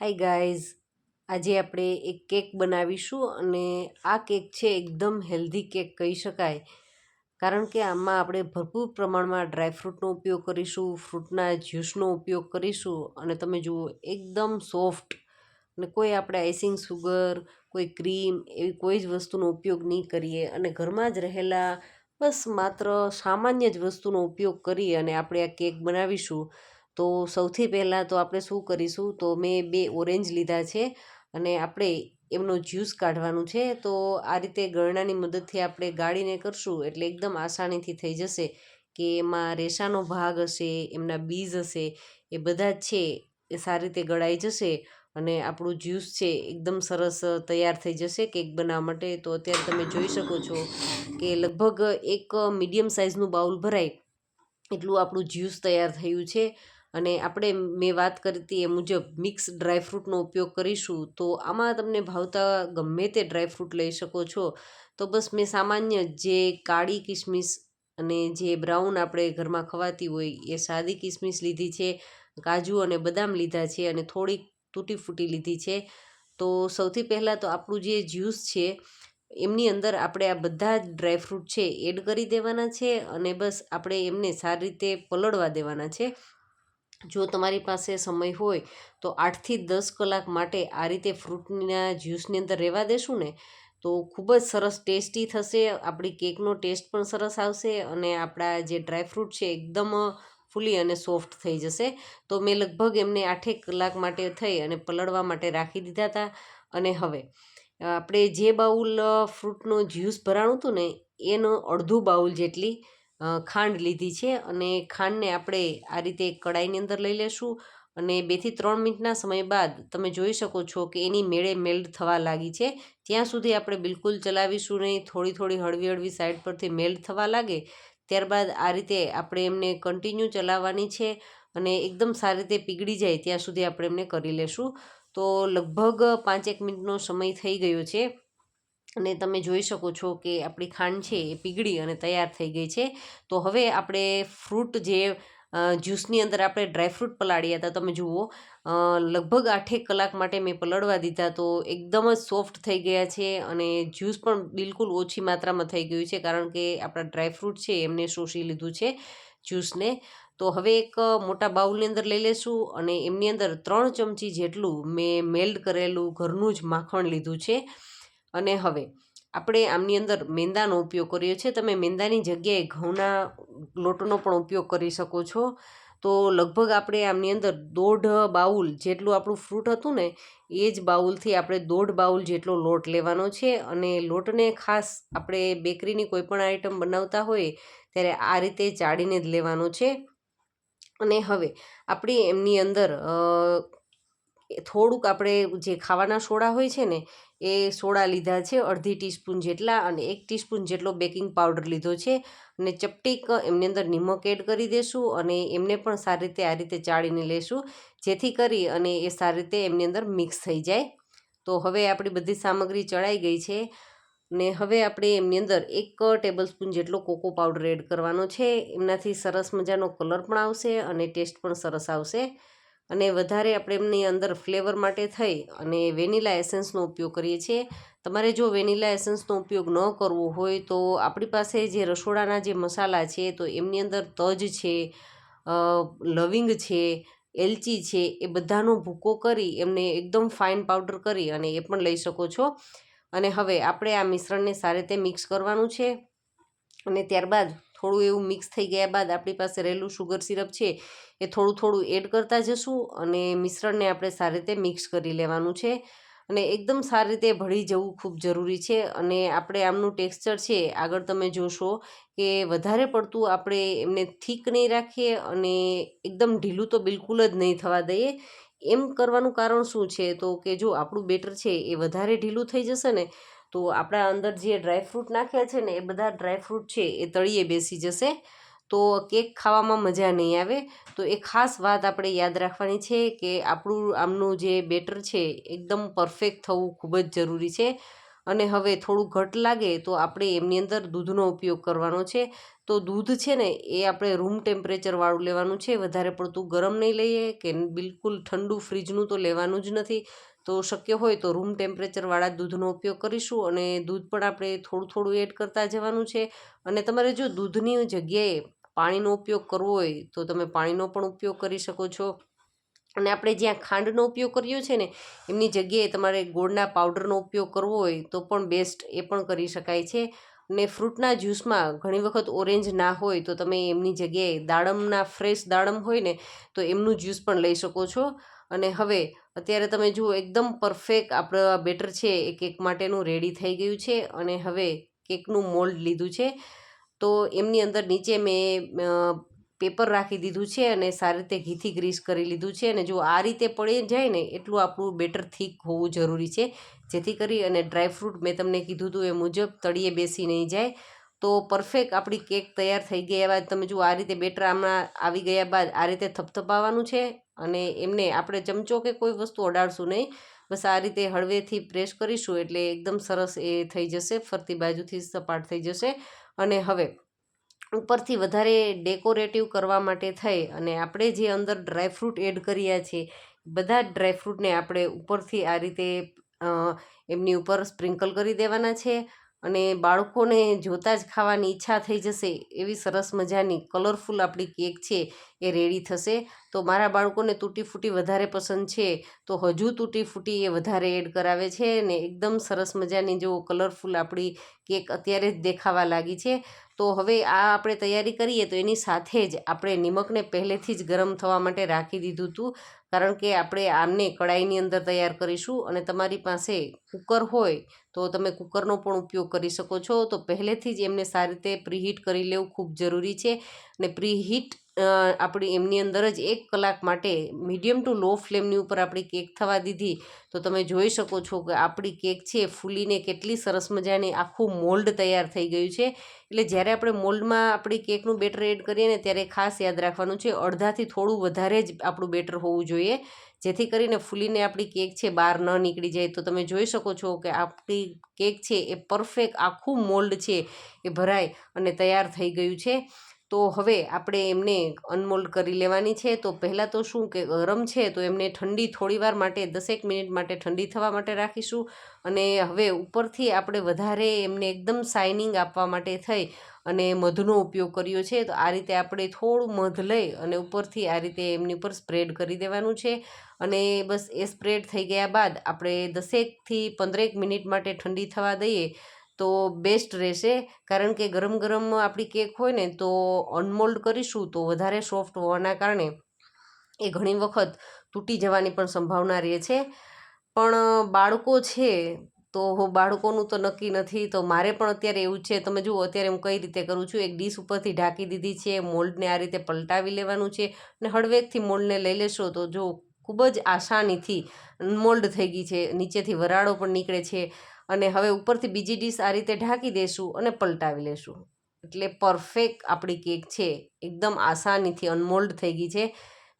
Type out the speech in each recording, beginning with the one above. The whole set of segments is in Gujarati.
હાય ગાઈઝ આજે આપણે એક કેક બનાવીશું અને આ કેક છે એકદમ હેલ્ધી કેક કહી શકાય. કારણ કે આમાં આપણે ભરપૂર પ્રમાણમાં ડ્રાયફ્રૂટનો ઉપયોગ કરીશું ફ્રૂટના જ્યુસનો ઉપયોગ કરીશું અને તમે જુઓ એકદમ સોફ્ટ અને કોઈ આપણે આઈસિંગ સુગર કોઈ ક્રીમ એવી કોઈ જ વસ્તુનો ઉપયોગ નહીં કરીએ અને ઘરમાં જ રહેલા બસ માત્ર સામાન્ય જ વસ્તુનો ઉપયોગ કરી અને આપણે આ કેક બનાવીશું. તો સૌથી પહેલાં તો આપણે શું કરીશું? તો મેં બે ઓરેન્જ લીધા છે અને આપણે એમનો જ્યુસ કાઢવાનું છે. તો આ રીતે ગરણાની મદદથી આપણે ગાળીને કરશું એટલે એકદમ આસાનીથી થઈ જશે કે એમાં રેસાનો ભાગ હશે, એમના બીજ હશે, એ બધા જ છે એ સારી રીતે ગળાઈ જશે અને આપણું જ્યુસ છે એકદમ સરસ તૈયાર થઈ જશે કેક બનાવવા માટે. તો અત્યારે તમે જોઈ શકો છો કે લગભગ એક મીડિયમ સાઇઝનું બાઉલ ભરાય એટલું આપણું જ્યુસ તૈયાર થયું છે. અને આપણે મેં વાત કરી હતી એ મુજબ મિક્સ ડ્રાયફ્રૂટનો ઉપયોગ કરીશું, તો આમાં તમને ભાવતા ગમે તે ડ્રાયફ્રૂટ લઈ શકો છો. તો બસ મેં સામાન્ય જે કાળી કિસમિસ અને જે બ્રાઉન આપણે ઘરમાં ખવાતી હોય એ સાદી કિસમિસ લીધી છે, કાજુ અને બદામ લીધા છે અને થોડીક તૂટી ફૂટી લીધી છે. તો સૌથી પહેલાં તો આપણું જે જ્યુસ છે, એમની અંદર આપણે આ બધા જ ડ્રાયફ્રૂટ છે એડ કરી દેવાના છે અને બસ આપણે એમને સારી રીતે પલળવા દેવાના છે. જો તમારી પાસે સમય હોય તો આઠથી દસ કલાક માટે આ રીતે ફ્રૂટના જ્યુસની અંદર રહેવા દેશું ને, તો ખૂબ જ સરસ ટેસ્ટી થશે, આપણી કેકનો ટેસ્ટ પણ સરસ આવશે અને આપણા જે ડ્રાયફ્રૂટ છે એકદમ ફૂલી અને સોફ્ટ થઈ જશે. તો મેં લગભગ એમને આઠેક કલાક માટે થઈ અને પલળવા માટે રાખી દીધા હતા અને હવે, આપણે જે બાઉલ ફ્રૂટનો જ્યુસ ભરાણું હતું ને, એનું અડધું બાઉલ જેટલી ખાંડ લીધી છે અને ખાંડને આપણે આ રીતે કડાઈની અંદર લઈ લેશું અને બેથી ત્રણ મિનિટના સમય બાદ તમે જોઈ શકો છો કે એની મેળે મેલ્ટ થવા લાગી છે. ત્યાં સુધી આપણે બિલકુલ ચલાવીશું નહીં, થોડી થોડી હળવી હળવી સાઈડ પરથી મેલ્ટ થવા લાગે. ત્યારબાદ આ રીતે આપણે એમને કન્ટિન્યુ ચલાવવાની છે અને એકદમ સારી રીતે પીગળી જાય ત્યાં સુધી આપણે એમને કરી લેશું. તો લગભગ પાંચેક મિનિટનો સમય થઈ ગયો છે. અને તમે જોઈ શકો છો કે આપણી ખાંડ છે એ પીગળી અને તૈયાર થઈ ગઈ છે. તો હવે આપણે ફ્રૂટ જે જ્યુસની અંદર આપણે ડ્રાયફ્રૂટ પલાળ્યા હતા, તમે જુઓ લગભગ આઠેક કલાક માટે મેં પલળવા દીધા તો એકદમ જ સોફ્ટ થઈ ગયા છે અને જ્યુસ પણ બિલકુલ ઓછી માત્રામાં થઈ ગયું છે કારણ કે આપણા ડ્રાયફ્રૂટ છે એમને શોષી લીધું છે જ્યુસને. તો હવે એક મોટા બાઉલની અંદર લઈ લેશું અને એમની અંદર ત્રણ ચમચી જેટલું મેં મેલ્ડ કરેલું ઘરનું જ માખણ લીધું છે. અને હવે આપણે આમની અંદર મેંદાનો ઉપયોગ કર્યો છે તમે મેંદાની જગ્યાએ ઘઉંના લોટનો પણ ઉપયોગ કરી શકો છો. તો લગભગ આપણે આમની અંદર દોઢ બાઉલ જેટલું આપણું ફ્રૂટ હતું ને, એ જ બાઉલથી આપણે દોઢ બાઉલ જેટલો લોટ લેવાનો છે. અને લોટને ખાસ આપણે બેકરીની કોઈપણ આઈટમ બનાવતા હોઈએ ત્યારે આ રીતે ચાળીને જ લેવાનો છે. અને હવે આપણે એમની અંદર થોડુંક આપણે જે ખાવાના સોડા હોય છે ને, એ સોડા લીધા છે, અડધી ટીસ્પૂન જેટલા અને એક ટીસ્પૂન જેટલો બેકિંગ પાવડર લીધો છે અને ચપટીક એમની અંદર નિમક એડ કરી દેશું અને એમને પણ સારી રીતે આ રીતે ચાળીને લેશું, જેથી કરી અને એ સારી રીતે એમની અંદર મિક્સ થઈ જાય. તો હવે આપણી બધી સામગ્રી ચડાઈ ગઈ છે ને હવે આપણે એમની અંદર એક ટેબલ સ્પૂન જેટલો કોકો પાવડર એડ કરવાનો છે. એમનાથી સરસ મજાનો કલર પણ આવશે અને ટેસ્ટ પણ સરસ આવશે. અને વધારે આપણે એમની અંદર ફ્લેવર માટે થઈ અને વેનીલા એસેન્સનો ઉપયોગ કરીએ છીએ. તમારે જો વેનીલા એસેન્સનો ઉપયોગ ન કરવો હોય તો આપણી પાસે જે રસોડાના જે મસાલા છે તો એમની અંદર તજ છે લવિંગ છે, એલચી છે એ બધાનો ભૂકો કરી એમને એકદમ ફાઇન પાવડર કરી અને એ પણ લઈ શકો છો. અને હવે આપણે આ મિશ્રણને સારી રીતે મિક્સ કરવાનું છે અને ત્યારબાદ થોડું એવું મિક્સ થઈ ગયા બાદ આપણી પાસે રહેલું શુગર સિરપ છે, એ થોડું થોડું એડ કરતા જશું અને મિશ્રણને આપણે સારી રીતે મિક્સ કરી લેવાનું છે. અને એકદમ સારી રીતે ભળી જવું ખૂબ જરૂરી છે અને આપણે આમનું ટેક્સચર છે, આગળ તમે જોશો કે વધારે પડતું આપણે એમને થીક નહીં રાખીએ અને એકદમ ઢીલું તો બિલકુલ જ નહીં થવા દઈએ. એમ કરવાનું કારણ શું છે? તો કે જો આપણું બેટર છે એ વધારે ઢીલું થઈ જશે ને તો આપણા અંદર જે ડ્રાયફ્રૂટ નાખ્યા છે ને, એ બધા ડ્રાયફ્રૂટ છે, એ તળીએ બેસી જશે. તો કેક ખાવામાં મજા નહીં આવે. તો એ ખાસ વાત આપણે યાદ રાખવાની છે કે આપણું આમનું જે બેટર છે, એકદમ પરફેક્ટ થવું ખૂબ જ જરૂરી છે. અને હવે થોડું ઘટ લાગે તો આપણે એમની અંદર દૂધનો ઉપયોગ કરવાનો છે. તો દૂધ છે ને, એ આપણે રૂમ ટેમ્પરેચરવાળું લેવાનું છે. વધારે પડતું ગરમ નહીં લઈએ કે બિલકુલ ઠંડુ ફ્રીજનું તો લેવાનું જ નથી. તો શક્ય હોય તો રૂમ ટેમ્પરેચરવાળા દૂધનો ઉપયોગ કરીશું અને દૂધ પણ આપણે થોડું થોડું એડ કરતા જવાનું છે. અને તમારે જો દૂધની જગ્યાએ પાણીનો ઉપયોગ કરવો હોય તો તમે પાણીનો પણ ઉપયોગ કરી શકો છો. અને આપણે જ્યાં ખાંડનો ઉપયોગ કર્યો છે ને, એમની જગ્યાએ તમારે ગોળના પાવડરનો ઉપયોગ કરવો હોય તો પણ બેસ્ટ એ પણ કરી શકાય છે. અને ફ્રૂટના જ્યુસમાં ઘણી વખત ઓરેન્જ ના હોય તો તમે એમની જગ્યાએ દાડમના ફ્રેશ દાડમ હોય ને, તો એમનું જ્યુસ પણ લઈ શકો છો. અને હવે અત્યારે તમે જુઓ, એકદમ પરફેક્ટ આપણું બેટર છે, એ કેક માટેનું રેડી થઈ ગયું છે અને હવે કેકનું મોલ્ડ લીધું છે. તો એમની અંદર નીચે મેં પેપર રાખી દીધું છે અને સારી રીતે ઘીથી ગ્રીસ કરી લીધું છે અને જો આ રીતે પડી જાય ને એટલું આપણું બેટર થીક હોવું જરૂરી છે. જેથી કરી અને ડ્રાયફ્રૂટ મેં તમને કીધું હતું એ મુજબ તળીએ બેસી નહીં જાય. તો પરફેક્ટ આપણી કેક તૈયાર થઈ ગયા બાદ તમે જુઓ, આ રીતે બેટર આમાં આવી ગયા બાદ આ રીતે થપથપાવવાનું છે અને એમને આપણે ચમચો કે કોઈ વસ્તુ અડાડશું નહીં. બસ આ રીતે હળવેથી પ્રેસ કરીશું એટલે એકદમ સરસ એ થઈ જશે, ફરતી બાજુથી સપાટ થઈ જશે. અને હવે ઉપરથી વધારે ડેકોરેટિવ કરવા માટે થઈ અને આપણે જે અંદર ડ્રાયફ્રૂટ એડ કર્યા છે, બધા જ ડ્રાયફ્રૂટને આપણે ઉપરથી આ રીતે એમની ઉપર સ્પ્રિંકલ કરી દેવાના છે. અને બાળકોને જોતાં જ ખાવાની ઈચ્છા થઈ જશે, એવી સરસ મજાની કલરફુલ આપણી કેક છે, એ રેડી થશે. તો મારા બાળકોને તૂટી ફૂટી વધારે પસંદ છે, તો હજુ તૂટી ફૂટી એ વધારે એડ કરાવે છે ને એકદમ સરસ મજાની જો કલરફુલ આપણી કેક અત્યારે જ દેખાવા લાગી છે. તો હવે આ આપણે તૈયારી કરીએ તો એની સાથે જ આપણે નિમકને પહેલેથી જ ગરમ થવા માટે રાખી દીધું હતું કારણ કે આપણે આમને કડાઈની અંદર તૈયાર કરીશું અને તમારી પાસે કુકર હોય તો તમે કુકરનો પણ ઉપયોગ કરી શકો છો. તો પહેલેથી જ એમને સારી રીતે પ્રીહીટ કરી લેવું ખૂબ જરૂરી છે. અને પ્રીહીટ આપણી એમની અંદર જ એક કલાક માટે મીડિયમ ટુ લો ફ્લેમની ઉપર આપણી કેક થવા દીધી, તો તમે જોઈ શકો છો કે આપણી કેક છે ફૂલીને કેટલી સરસ મજાની આખું મોલ્ડ તૈયાર થઈ ગયું છે. એટલે જ્યારે આપણે મોલ્ડમાં આપણી કેકનું બેટર એડ કરીએ ને ત્યારે ખાસ યાદ રાખવાનું છે, અડધાથી થોડું વધારે જ આપણું બેટર હોવું જોઈએ. જેથી કરીને ફૂલીને આપણી કેક છે બહાર ન નીકળી જાય. તો તમે જોઈ શકો છો કે આપણી કેક છે એ પરફેક્ટ આખું મોલ્ડ છે એ ભરાય અને તૈયાર થઈ ગયું છે. તો હવે આપણે એમને અનમોલ્ડ કરી લેવાની છે. તો પહેલાં તો શું કે ગરમ છે તો એમને ઠંડી થોડીવાર માટે, દસેક મિનિટ માટે ઠંડી થવા માટે રાખીશું. અને હવે ઉપરથી આપણે વધારે એમને એકદમ શાઇનિંગ આપવા માટે થઈ અને મધનો ઉપયોગ કર્યો છે. તો આ રીતે આપણે થોડું મધ લઈ અને ઉપરથી આ રીતે એમની ઉપર સ્પ્રેડ કરી દેવાનું છે. અને બસ એ સ્પ્રેડ થઈ ગયા બાદ આપણે દસેકથી પંદરેક મિનિટ માટે ઠંડી થવા દઈએ. તો બેસ્ટ રહેશે. કારણ કે ગરમ ગરમ આપણી કેક હોય ને, તો અનમોલ્ડ કરીશું તો વધારે સોફ્ટ હોવાના કારણે એ ઘણી વખત તૂટી જવાની પણ સંભાવના રહે છે. પણ બાળકો છે, તો બાળકોનું તો નક્કી નથી. તો મારે પણ અત્યારે એવું છે. તમે જુઓ, અત્યારે હું કઈ રીતે કરું છું? એક ડીશ ઉપરથી ઢાંકી દીધી છે. મોલ્ડને આ રીતે પલટાવી લેવાનું છે. અને હળવેકથી મોલ્ડને લઈ લેશો તો જો ખૂબ જ આસાનીથી મોલ્ડ થઈ ગઈ છે. નીચેથી વરાળો પણ નીકળે છે. અને હવે ઉપરથી બીજી ડીશ આ રીતે ઢાંકી દઈશું અને પલટાવી લેશું. એટલે પરફેક્ટ આપણી કેક છે. એકદમ આસાનીથી અનમોલ્ડ થઈ ગઈ છે.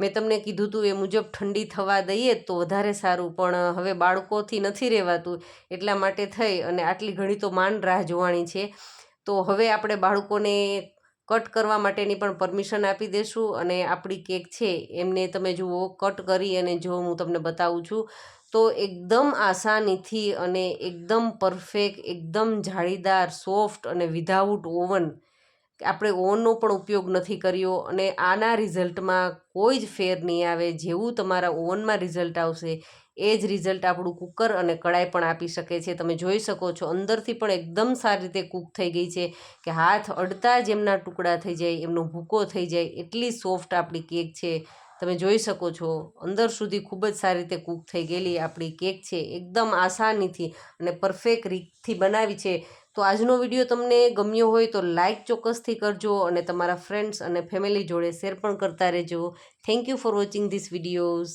મેં તમને કીધું હતું એ મુજબ ઠંડી થવા દઈએ તો વધારે સારું, પણ હવે બાળકોથી નથી રહેવાતું એટલા માટે થઈ અને આટલી ઘણી તો માંડ રાહ જોવાની છે. તો હવે આપણે બાળકોને કટ કરવા માટેની પણ પરમિશન આપી દેશું અને આપણી કેક છે એમને તમે જુઓ, કટ કરી અને જો હું તમને બતાવું છું તો એકદમ આસાનીથી અને એકદમ પરફેક્ટ, એકદમ જાળીદાર, સોફ્ટ અને વિધાઉટ ઓવન આપણે ઓવનનો પણ ઉપયોગ નથી કર્યો અને આના રિઝલ્ટમાં કોઈ જ ફેર નહીં આવે. જેવું તમારા ઓવનમાં રિઝલ્ટ આવશે, એ જ રિઝલ્ટ આપણું કુકર અને કડાઈ પણ આપી શકે છે. તમે જોઈ શકો છો, અંદરથી પણ એકદમ સારી રીતે કૂક થઈ ગઈ છે કે હાથ અડતા જ એમના ટુકડા થઈ જાય, એમનો ભૂકો થઈ જાય, એટલી સોફ્ટ આપણી કેક છે. તમે જોઈ શકો છો. અંદર સુધી ખૂબ જ સારી રીતે કૂક થઈ ગયેલી આપણી કેક છે. એકદમ આસાનીથી અને પરફેક્ટ રીતથી બનાવી છે. તો આજનો વીડિયો તમને ગમ્યો હોય તો લાઇક ચોક્કસથી કરજો અને તમારા ફ્રેન્ડ્સ અને ફેમિલી જોડે શેર પણ કરતા રહેજો. Thank you for watching this videos